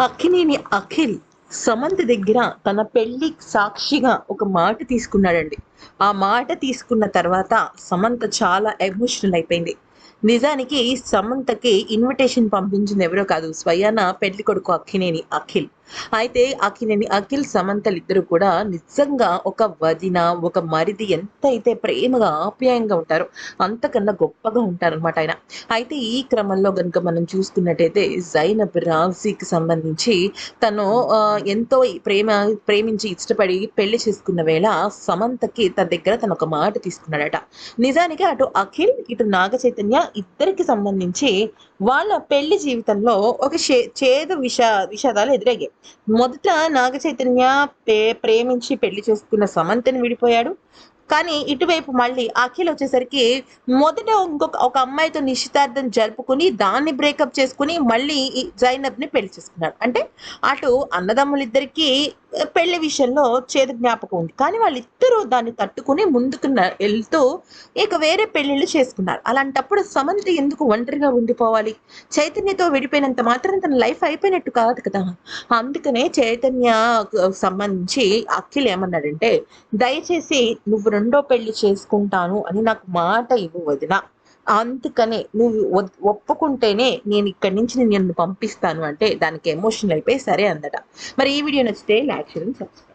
అక్కినేని అఖిల్ సమంత దగ్గర తన పెళ్ళి సాక్షిగా ఒక మాట తీసుకున్నాడండి. ఆ మాట తీసుకున్న తర్వాత సమంత చాలా ఎమోషనల్ అయిపోయింది. నిజానికి సమంతకి ఇన్విటేషన్ పంపించింది ఎవరో కాదు స్వయాన పెళ్ళి కొడుకు అక్కినేని అఖిల్. అయితే అఖిలేని అఖిల్ సమంతలు ఇద్దరు కూడా నిజంగా ఒక వదిన ఒక మరిది ఎంత అయితే ప్రేమగా ఆప్యాయంగా ఉంటారో అంతకన్నా గొప్పగా ఉంటారనమాట ఆయన. అయితే ఈ క్రమంలో కనుక మనం చూసుకున్నట్టయితే జైనబ్ రాజీకి సంబంధించి తను ఆ, ఎంతో ప్రేమ ప్రేమించి ఇష్టపడి పెళ్ళి చేసుకున్న వేళ సమంతకి తన దగ్గర తను ఒక మాట తీసుకున్నాడట. నిజానికి అటు అఖిల్ ఇటు నాగ చైతన్య ఇద్దరికి సంబంధించి వాళ్ళ పెళ్ళి జీవితంలో ఒక చేదు విష విషాదాలు ఎదురయ్యాయి. మొదట నాగ చైతన్య ప్రేమించి పెళ్ళి చేసుకున్న సమంతని విడిపోయాడు. కానీ ఇటువైపు మళ్ళీ అఖిల్ వచ్చేసరికి మొదట ఇంకొక ఒక అమ్మాయితో నిశ్చితార్థం జరుపుకుని దాన్ని బ్రేకప్ చేసుకుని మళ్ళీ జైనబ్ జైనబ్ని పెళ్ళి చేసుకున్నాడు. అంటే అటు అన్నదమ్ములిద్దరికీ పెళ్ళి విషయంలో చేదు జ్ఞాపకం ఉంది. కానీ వాళ్ళిద్దరూ దాన్ని తట్టుకుని ముందుకు వెళ్తూ ఇక వేరే పెళ్ళిళ్ళు చేసుకున్నారు. అలాంటప్పుడు సమంత ఎందుకు ఒంటరిగా ఉండిపోవాలి? చైతన్యతో విడిపోయినంత మాత్రం తన లైఫ్ అయిపోయినట్టు కాదు కదా. అందుకనే చైతన్య సంబంధించి అఖిల్ ఏమన్నాడంటే దయచేసి నువ్వు రెండో పెళ్ళి చేసుకుంటాను అని నాకు మాట ఇవ్వు వదిన. అందుకనే నువ్వు ఒప్- ఒప్పుకుంటేనే నేను ఇక్కడి నుంచి నేను నిన్ను పంపిస్తాను అంటే దానికి ఎమోషనల్ అయిపోయి సరే అందట. మరి ఈ వీడియో నచ్చితే లైక్ చేయండి సబ్స్క్రైబ్